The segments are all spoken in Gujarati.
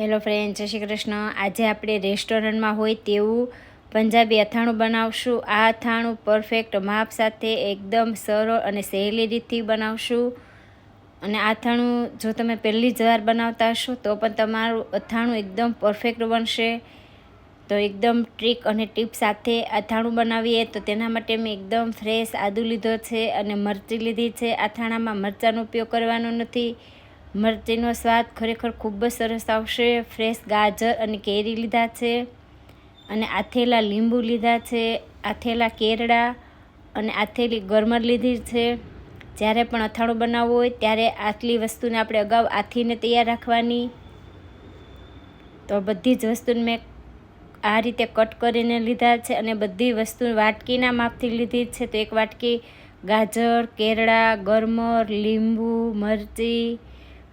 હેલો ફ્રેન્ડ, જય શ્રી કૃષ્ણ. આજે આપણે રેસ્ટોરન્ટમાં હોય તેવું પંજાબી અથાણું બનાવશું. આ અથાણું પરફેક્ટ માપ સાથે એકદમ સરળ અને સહેલી રીતથી બનાવશું. અને અથાણું જો તમે પહેલી જ વાર બનાવતા હશો, તો પણ તમારું અથાણું એકદમ પરફેક્ટ બનશે. તો એકદમ ટ્રીક અને ટીપ સાથે અથાણું બનાવીએ, તો તેના માટે મેં એકદમ ફ્રેશ આદુ લીધો છે અને મરચી લીધી છે. અથાણામાં મરચાંનો ઉપયોગ કરવાનો નથી. મરચીનો સ્વાદ ખરેખર ખૂબ જ સરસ આવશે. ફ્રેશ ગાજર અને કેરી લીધા છે અને આથેલા લીંબુ લીધા છે આથેલા કેરડા અને આથેલી ગરમર લીધી છે. જ્યારે પણ અથાણું બનાવવું હોય ત્યારે આટલી વસ્તુને આપણે અગાઉ આથીને તૈયાર રાખવાની. તો બધી જ વસ્તુને મેં આ રીતે કટ કરીને લીધા છે અને બધી વસ્તુ વાટકીના માપથી લીધી છે. તો એક વાટકી ગાજર કેરડા ગરમર, લીંબુ, મરચી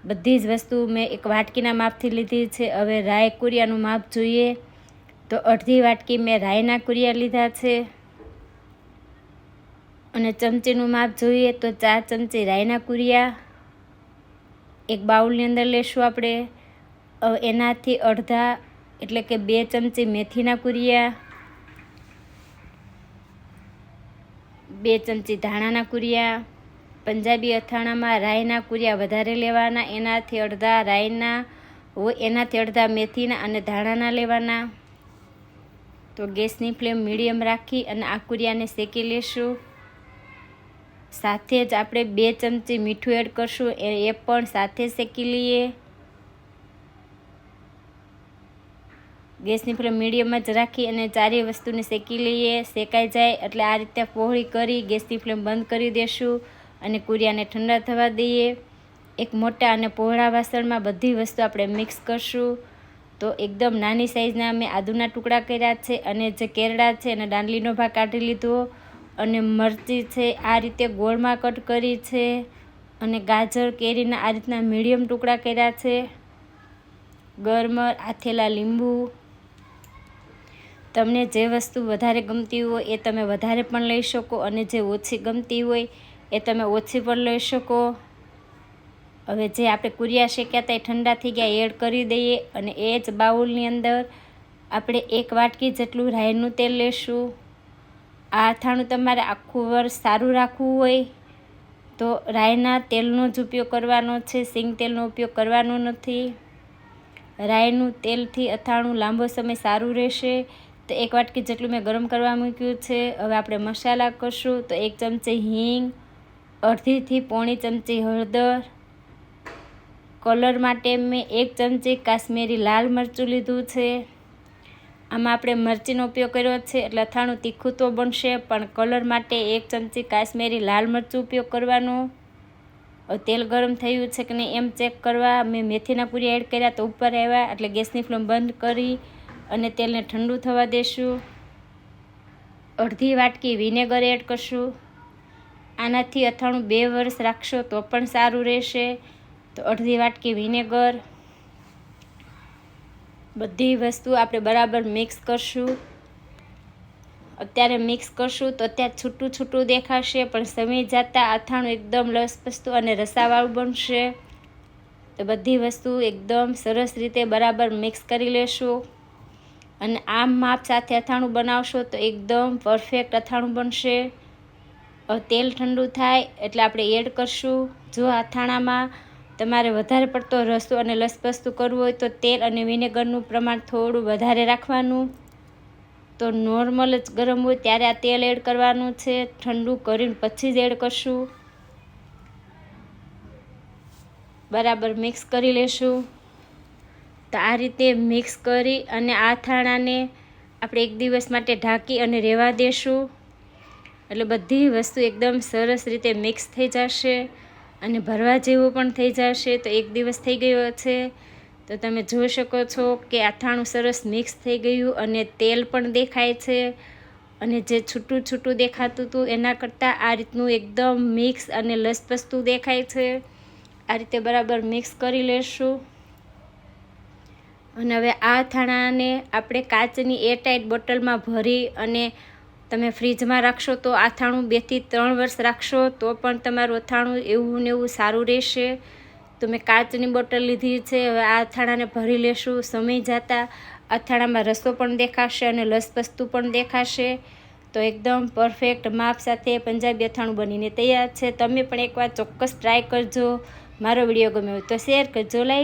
બધી જ વસ્તુ મેં એક વાટકીના માપથી લીધી છે. હવે રાય કુરિયાનું માપ જોઈએ. તો અડધી વાટકી મેં રાયના કુરિયા લીધા છે. અને ચમચીનું માપ જોઈએ તો ચાર ચમચી રાયના કુરિયા. એક બાઉલની અંદર લેશું આપણે. એનાથી અડધા, એટલે કે બે ચમચી મેથીના કુરિયા. બે ચમચી ધાણાના કુરિયા. પંજાબી અથાણામાં રાઈના કુરિયા વધારે લેવાના, એનાથી અડધા હોય એનાથી અડધા મેથીના અને ધાણાના લેવાના. તો ગેસની ફ્લેમ મીડિયમ રાખી અને આ કુરિયાને શેકી લેશું. સાથે જ આપણે બે ચમચી મીઠું એડ કરશું, એ પણ સાથે શેકી લઈએ. ગેસની ફ્લેમ મીડિયમ જ રાખી અને ચારેય વસ્તુને શેકી લઈએ. શેકાઈ જાય એટલે આ રીતે પહોળી કરી ગેસની ફ્લેમ બંધ કરી દેશું. અને કુરિયાને ઠંડા થવા દઈએ. એક મોટા અને પહોળા વાસણમાં બધી વસ્તુ આપણે મિક્સ કરશું. તો એકદમ નાની સાઈઝના મેં આદુના ટુકડા કર્યા છે અને જે કેરડા છે અને દાંડલીનો ભાગ કાઢી લીધો. અને મરચી છે આ રીતે ગોળમાં કટ કરી છે. અને ગાજર, કેરીના આ રીતના મીડિયમ ટુકડા કર્યા છે. ગરમર, આથેલા લીંબુ. તમને જે વસ્તુ વધારે ગમતી હોય એ તમે વધારે પણ લઈ શકો અને જે ઓછી ગમતી હોય એ તમે ઓછી પણ લઈ શકો. હવે જે આપણે કુરિયા શેક્યા હતા એ ઠંડા થઈ ગયા એડ કરી દઈએ અને એ જ બાઉલની અંદર આપણે એક વાટકી જેટલું રાઈનું તેલ લેશું. આ અથાણું તમારે આખું વર્ષ સારું રાખવું હોય તો રાઈના તેલનો જ ઉપયોગ કરવાનો છે, સિંગ તેલનો ઉપયોગ કરવાનો નથી. રાઈનું તેલથી અથાણું લાંબો સમય સારું રહેશે. તો એક વાટકી જેટલું મેં ગરમ કરવા મૂક્યું છે. હવે આપણે મસાલા કરશું તો એક ચમચી હિંગ અડધીથી પોણી ચમચી હળદર કલર માટે મેં એક ચમચી કાશ્મીરી લાલ મરચું લીધું છે. આમાં આપણે મરચીનો ઉપયોગ કર્યો છે એટલે અથાણું તીખું તો બનશે, પણ કલર માટે એક ચમચી કાશ્મીરી લાલ મરચું ઉપયોગ કરવાનો. તેલ ગરમ થયું છે કે નહીં એમ ચેક કરવા. મેં મેથીના પૂરી એડ કર્યા તો ઉપર આવ્યા, એટલે ગેસની ફ્લેમ બંધ કરી અને તેલને ઠંડુ થવા દેશું. અડધી વાટકી વિનેગર એડ કરશું. આનાથી અથાણું બે વર્ષ રાખશો તો પણ સારું રહેશે. તો અડધી વાટકી વિનેગર. બધી વસ્તુ આપણે બરાબર મિક્સ કરશું. અત્યારે મિક્સ કરશું તો અત્યારે છૂટું છૂટું દેખાશે, પણ સમય જતાં અથાણું એકદમ લસપસતું અને રસાવાળું બનશે. તો બધી વસ્તુ એકદમ સરસ રીતે બરાબર મિક્સ કરી લેશું. અને આમ માપ સાથે અથાણું બનાવશો તો એકદમ પરફેક્ટ અથાણું બનશે. તેલ ઠંડુ થાય એટલે આપણે એડ કરશું. જો અથાણામાં તમારે વધારે પડતો રસો અને લસપસતું કરવું હોય તો તેલ અને વિનેગરનું પ્રમાણ થોડું વધારે રાખવાનું. તો નોર્મલ જ ગરમ હોય ત્યારે આ તેલ એડ કરવાનું છે. ઠંડુ કરીને પછી જ એડ કરશું. બરાબર મિક્સ કરી લેશું. તો આ રીતે મિક્સ કરી અને આ થાણાને આપણે એક દિવસ માટે ઢાંકી અને રહેવા દેશું. એટલે બધી વસ્તુ એકદમ સરસ રીતે મિક્સ થઈ જશે અને ભરવા જેવું પણ થઈ જશે. તો એક દિવસ થઈ ગયો છે. તો તમે જોઈ શકો છો કે આથાણું સરસ મિક્સ થઈ ગયું અને તેલ પણ દેખાય છે. અને જે છૂટું છૂટું દેખાતું હતું એના કરતાં આ રીતનું એકદમ મિક્સ અને લસપસતું દેખાય છે. આ રીતે બરાબર મિક્સ કરી લેશું. અને હવે આ થાણાને આપણે કાચની એરટાઈટ બોટલમાં ભરી અને તમે ફ્રીજમાં રાખશો તો અથાણું બેથી ત્રણ વર્ષ રાખશો, તો પણ તમારું અથાણું એવું ને એવું સારું રહેશે. તો મેં કાચની બોટલ લીધી છે, હવે આ અથાણાને ભરી લેશું. સમય જતાં અથાણામાં રસો પણ દેખાશે અને લસપસ્તું પણ દેખાશે. તો એકદમ પરફેક્ટ માપ સાથે પંજાબી અથાણું બનીને તૈયાર છે. તમે પણ એકવાર ચોક્કસ ટ્રાય કરજો. મારો વીડિયો ગમ્યો તો શેર કરજો લાઈક